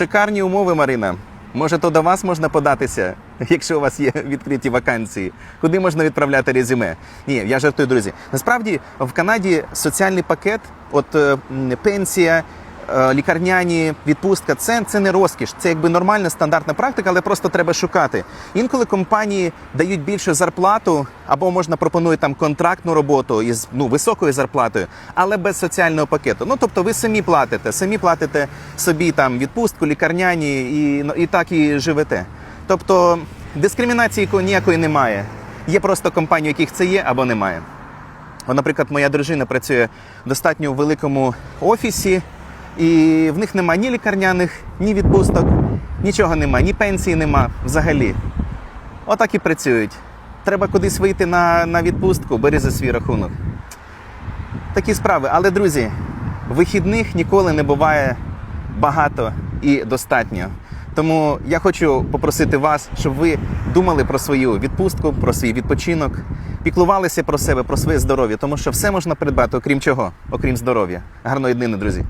Шикарні умови, Марина. Може, то до вас можна податися, якщо у вас є відкриті вакансії. Куди можна відправляти резюме? Ні, я жартую, друзі. Насправді в Канаді соціальний пакет, от е, пенсія, лікарняні, відпустка, це, це не розкіш, це якби нормальна стандартна практика, але просто треба шукати. Інколи компанії дають більшу зарплату, або можна пропонують там контрактну роботу із ну, високою зарплатою, але без соціального пакету. Ну тобто ви самі платите, самі платите собі там відпустку, лікарняні і, ну, і так і живете. Тобто дискримінації якої- ніякої немає. Є просто компанії, у яких це є або немає. Наприклад, моя дружина працює в достатньо великому офісі, і в них немає ні лікарняних, ні відпусток, нічого немає, ні пенсії нема взагалі. Отак і працюють. Треба кудись вийти на, на відпустку, бери за свій рахунок. Такі справи. Але, друзі, вихідних ніколи не буває багато і достатньо. Тому я хочу попросити вас, щоб ви думали про свою відпустку, про свій відпочинок, піклувалися про себе, про своє здоров'я, тому що все можна придбати, окрім чого, окрім здоров'я. Гарної днини, друзі.